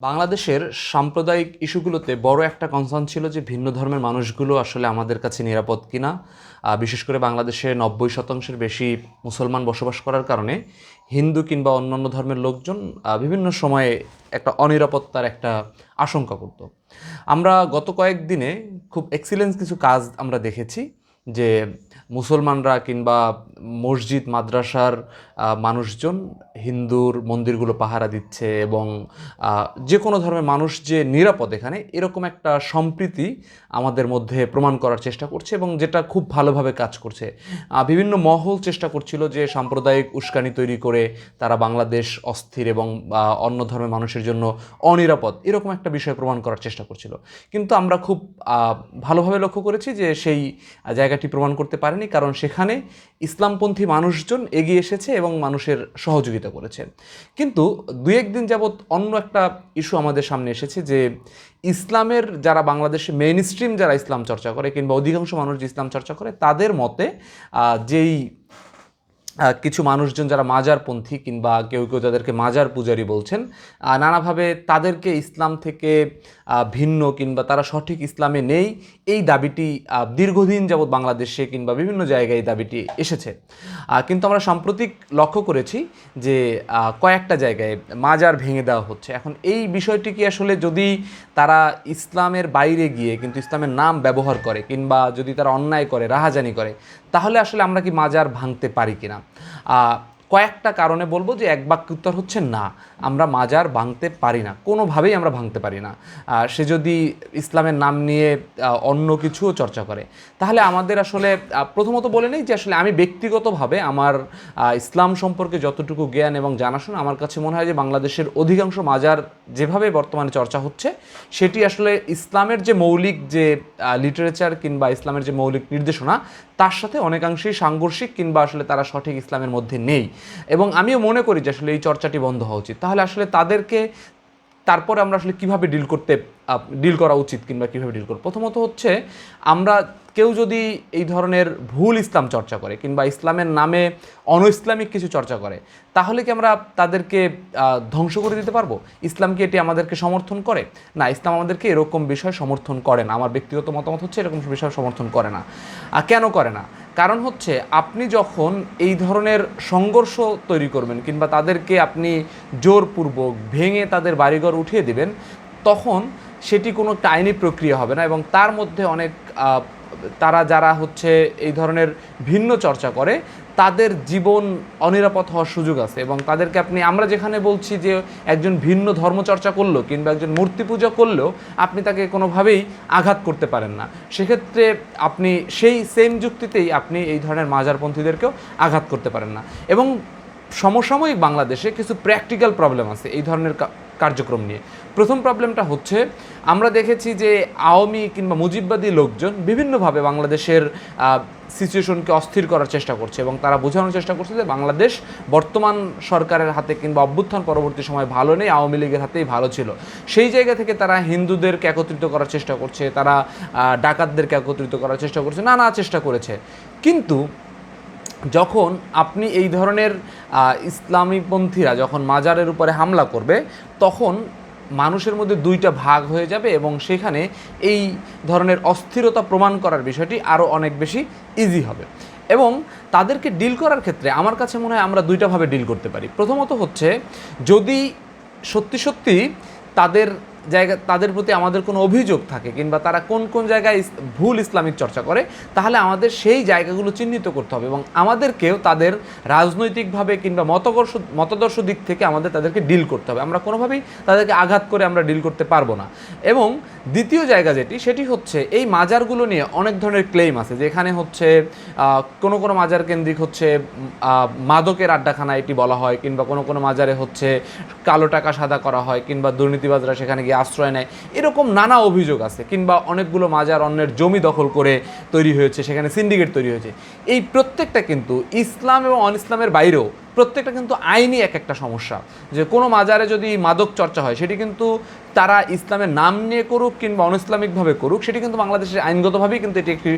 বাংলাদেশের সাম্প্রদায়িক ইস্যুগুলোতে বড় একটা কনসার্ন ছিল যে ভিন্ন ধর্মের মানুষগুলো আসলে আমাদের কাছে নিরাপদ কিনা। বিশেষ করে বাংলাদেশে নব্বই শতাংশের বেশি মুসলমান বসবাস করার কারণে হিন্দু কিংবা অন্যান্য ধর্মের লোকজন বিভিন্ন সময়ে একটা অনিরাপত্তার একটা আশঙ্কা করত। আমরা গত কয়েকদিনে খুব এক্সিলেন্স কিছু কাজ আমরা দেখেছি যে মুসলমানরা কিংবা মসজিদ, মাদ্রাসার মানুষজন হিন্দুর মন্দিরগুলো পাহারা দিচ্ছে এবং যে কোনো ধর্মের মানুষ যে নিরাপদ এখানে, এরকম একটা সম্প্রীতি আমাদের মধ্যে প্রমাণ করার চেষ্টা করছে এবং যেটা খুব ভালোভাবে কাজ করছে। বিভিন্ন মহল চেষ্টা করছিল যে সাম্প্রদায়িক উস্কানি তৈরি করে তারা বাংলাদেশ অস্থির এবং অন্য ধর্মের মানুষের জন্য অনিরাপদ, এরকম একটা বিষয় প্রমাণ করার চেষ্টা করছিল। কিন্তু আমরা খুব ভালোভাবে লক্ষ্য করেছি যে সেই জায়গাটি প্রমাণ করতে পারেনি কারণ সেখানে ইসলামপন্থী মানুষজন এগিয়ে এসেছে এবং মানুষের সহযোগিতা করেছে। কিন্তু দু একদিন যাবৎ অন্য একটা ইস্যু আমাদের সামনে এসেছে যে, ইসলামের যারা বাংলাদেশে মেইন স্ট্রিম যারা ইসলাম চর্চা করে কিংবা অধিকাংশ মানুষ ইসলাম চর্চা করে, তাদের মতে যেই কিছু মানুষজন যারা মাজারপন্থী কিংবা কেউ কেউ যাদেরকে মাজার পূজারি বলছেন নানাভাবে তাদেরকে ইসলাম থেকে ভিন্ন কিংবা তারা সঠিক ইসলামে নেই, এই দাবিটি দীর্ঘদিন যাবৎ বাংলাদেশে কিংবা বিভিন্ন জায়গায় এই দাবিটি এসেছে। কিন্তু আমরা সাম্প্রতিক লক্ষ্য করেছি যে কয়েকটা জায়গায় মাজার ভেঙে দেওয়া হচ্ছে। এখন এই বিষয়টি কি আসলে যদি তারা ইসলামের বাইরে গিয়ে কিন্তু ইসলামের নাম ব্যবহার করে কিংবা যদি তারা অন্যায় করে, রাহাজানি করে, তাহলে আসলে আমরা কি মাজার ভাঙতে পারি কিনা? কয়েকটা কারণে বলব যে এক বাক্য উত্তর হচ্ছে না। আমরা মাজার ভাঙতে পারি না। কোনোভাবেই আমরা ভাঙতে পারি না। সে যদি ইসলামের নাম নিয়ে অন্য কিছুও চর্চা করে। তাহলে আমাদের আসলে প্রথমত বলে নেই যে আসলে আমি ব্যক্তিগতভাবে আমার ইসলাম সম্পর্কে যতটুকু জ্ঞান এবং জানাশোনা, আমার কাছে মনে হয় যে বাংলাদেশের অধিকাংশ মাজার যেভাবে বর্তমানে চর্চা হচ্ছে, সেটি আসলে ইসলামের যে মৌলিক যে লিটারেচার কিংবা ইসলামের যে মৌলিক নির্দেশনা তার সাথে অনেকাংশেই সাংঘর্ষিক কিংবা আসলে তারা সঠিক ইসলামের মধ্যে নেই। এবং আমিও মনে করি যে আসলে এই চর্চাটি বন্ধ হওয়া উচিত। তাহলে আসলে তাদেরকে, তারপরে আমরা আসলে কীভাবে ডিল করতে ডিল করা উচিত কিংবা কীভাবে ডিল করব? প্রথমত হচ্ছে, আমরা কেউ যদি এই ধরনের ভুল ইসলাম চর্চা করে কিংবা ইসলামের নামে অন ইসলামিক কিছু চর্চা করে, তাহলে কি আমরা তাদেরকে ধ্বংস করে দিতে পারব? ইসলাম কি এটি আমাদেরকে সমর্থন করে? না, ইসলাম আমাদেরকে এরকম বিষয় সমর্থন করে না। আমার ব্যক্তিগত মতামত হচ্ছে এরকম বিষয় সমর্থন করে না। কেন করে না? কারণ হচ্ছে, আপনি যখন এই ধরনের সংঘর্ষ তৈরি করবেন কিংবা তাদেরকে আপনি জোরপূর্বক ভেঙে তাদের বাড়িঘর উঠিয়ে দেবেন, তখন সেটি কোনো একটা আইনি প্রক্রিয়া হবে না এবং তার মধ্যে অনেক তারা যারা হচ্ছে এই ধরনের ভিন্ন চর্চা করে, তাদের জীবন অনিরাপদ হওয়ার সুযোগ আছে এবং তাদেরকে আপনি, আমরা যেখানে বলছি যে একজন ভিন্ন ধর্মচর্চা করল কিংবা একজন মূর্তি পূজা করলেও আপনি তাকে কোনোভাবেই আঘাত করতে পারেন না। সেক্ষেত্রে আপনি সেই সেম যুক্তিতেই আপনি এই ধরনের মাজারপন্থীদেরকেও আঘাত করতে পারেন না। এবং সমসাময়িক বাংলাদেশে কিছু প্র্যাকটিক্যাল প্রবলেম আছে। এই ধরনের কার্যক্রম নিয়ে। প্রথম প্রবলেমটা হচ্ছে, আমরা দেখেছি যে আওয়ামী কিংবা মুজিববাদী লোকজন বিভিন্নভাবে বাংলাদেশের সিচুয়েশনকে অস্থির করার চেষ্টা করছে এবং তারা বোঝানোর চেষ্টা করছে যে বাংলাদেশ বর্তমান সরকারের হাতে কিংবা অভ্যুত্থান পরবর্তী সময় ভালো নেই, আওয়ামী লীগের হাতেই ভালো ছিল। সেই জায়গা থেকে তারা হিন্দুদেরকে একত্রিত করার চেষ্টা করছে, তারা ডাকাতদেরকে একত্রিত করার চেষ্টা করছে, নানা চেষ্টা করেছে। কিন্তু যখন আপনি এই ধরনের ইসলামীপন্থীরা যখন মাজারের উপরে হামলা করবে, তখন মানুষের মধ্যে দুইটা ভাগ হয়ে যাবে এবং সেখানে এই ধরনের অস্থিরতা প্রমাণ করার বিষয়টি আরও অনেক বেশি ইজি হবে। এবং তাদেরকে ডিল করার ক্ষেত্রে আমার কাছে মনে হয় আমরা দুইটাভাবে ডিল করতে পারি। প্রথমত হচ্ছে, যদি সত্যি সত্যি তাদের জায়গা, তাদের প্রতি আমাদের কোনো অভিযোগ থাকে কিংবা তারা কোন কোন জায়গায় ভুল ইসলামিক চর্চা করে, তাহলে আমাদের সেই জায়গাগুলো চিহ্নিত করতে হবে এবং আমাদেরকেও তাদের রাজনৈতিকভাবে কিংবা মতদর্শ মতদর্শ দিক থেকে আমাদের তাদেরকে ডিল করতে হবে। আমরা কোনোভাবেই তাদেরকে আঘাত করে আমরা ডিল করতে পারব না। এবং দ্বিতীয় জায়গা যেটি, সেটি হচ্ছে এই মাজারগুলো নিয়ে অনেক ধরনের ক্লেম আছে, যেখানে হচ্ছে কোনো কোনো মাজার কেন্দ্রিক হচ্ছে মাদকের আড্ডাখানা এটি বলা হয়, কিংবা কোনো কোনো মাজারে হচ্ছে কালো টাকা সাদা করা হয়, কিংবা দুর্নীতিবাজরা সেখানে গিয়ে আশ্রয় নেয়। এরকম নানা অভিযোগ আছে, কিংবা অনেকগুলো মাজার অন্যের জমি দখল করে তৈরি হয়েছে, সেখানে সিন্ডিকেট তৈরি হয়েছে। এই প্রত্যেকটা কিন্তু ইসলাম এবং অন ইসলামের বাইরেও প্রত্যেকটা কিন্তু আইনি এক একটা সমস্যা। যে কোনো মাজারে যদি মাদক চর্চা হয়, সেটি কিন্তু তারা ইসলামের নাম নিয়ে করুক কিংবা অনইসলামিকভাবে করুক, সেটি কিন্তু বাংলাদেশের আইনগতভাবেই কিন্তু এটি একটি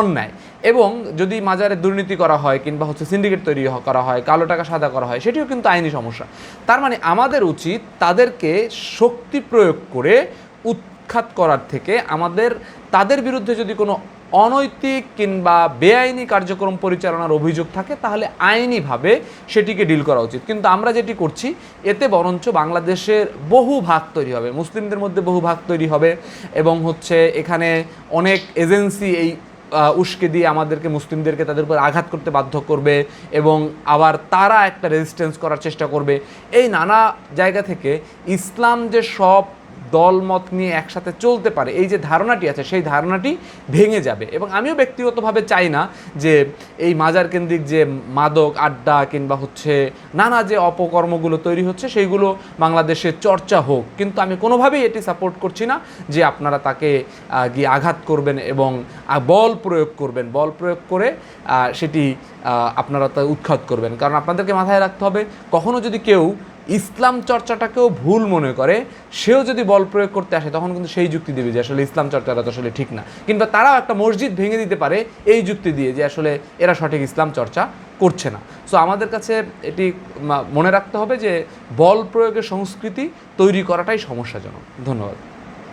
অন্যায়। এবং যদি মাজারে দুর্নীতি করা হয় কিংবা হচ্ছে সিন্ডিকেট তৈরি করা হয়, কালো টাকা সাদা করা হয়, সেটিও কিন্তু আইনি সমস্যা। তার মানে আমাদের উচিত তাদেরকে শক্তি প্রয়োগ করে উৎখাত করার থেকে আমাদের, তাদের বিরুদ্ধে যদি কোনো অনৈতিক কিংবা বেআইনি কার্যক্রম পরিচালনার অভিযোগ থাকে, তাহলে আইনিভাবে সেটিকে ডিল করা উচিত। কিন্তু আমরা যেটি করছি, এতে বরঞ্চ বাংলাদেশের বহু ভাগ তৈরি হবে, মুসলিমদের মধ্যে বহু ভাগ তৈরি হবে এবং হচ্ছে এখানে অনেক এজেন্সি এই উস্কে দিয়ে আমাদেরকে, মুসলিমদেরকে তাদের উপর আঘাত করতে বাধ্য করবে এবং আবার তারা একটা রেজিস্ট্যান্স করার চেষ্টা করবে। এই নানা জায়গা থেকে ইসলাম যে সব দলমত নিয়ে একসাথে চলতে পারে। এই যে ধারণাটি আছে, সেই ধারণাটি ভেঙে যাবে। এবং আমিও ব্যক্তিগতভাবে চাই না যে এই মাজার কেন্দ্রিক যে মাদক আড্ডা কিংবা হচ্ছে নানা যে অপকর্মগুলো তৈরি হচ্ছে, সেইগুলো বাংলাদেশে চর্চা হোক। কিন্তু আমি কোনোভাবেই এটি সাপোর্ট করছি না যে আপনারা তাকে গিয়ে আঘাত করবেন এবং বল প্রয়োগ করবেন। বল প্রয়োগ করে সেটি আপনারা তা উৎখাত করবেন। কারণ আপনাদেরকে মাথায় রাখতে হবে, কখনো যদি কেউ ইসলাম চর্চাটাকেও ভুল মনে করে, সেও যদি বল প্রয়োগ করতে আসে, তখন কিন্তু সেই যুক্তি দেবে যে আসলে ইসলাম চর্চাটা তো আসলে ঠিক না। কিংবা তারাও একটা মসজিদ ভেঙে দিতে পারে এই যুক্তি দিয়ে যে আসলে এরা সঠিক ইসলাম চর্চা করছে না। সো আমাদের কাছে এটি মনে রাখতে হবে যে বল প্রয়োগের সংস্কৃতি তৈরি করাটাই সমস্যাজনক। ধন্যবাদ।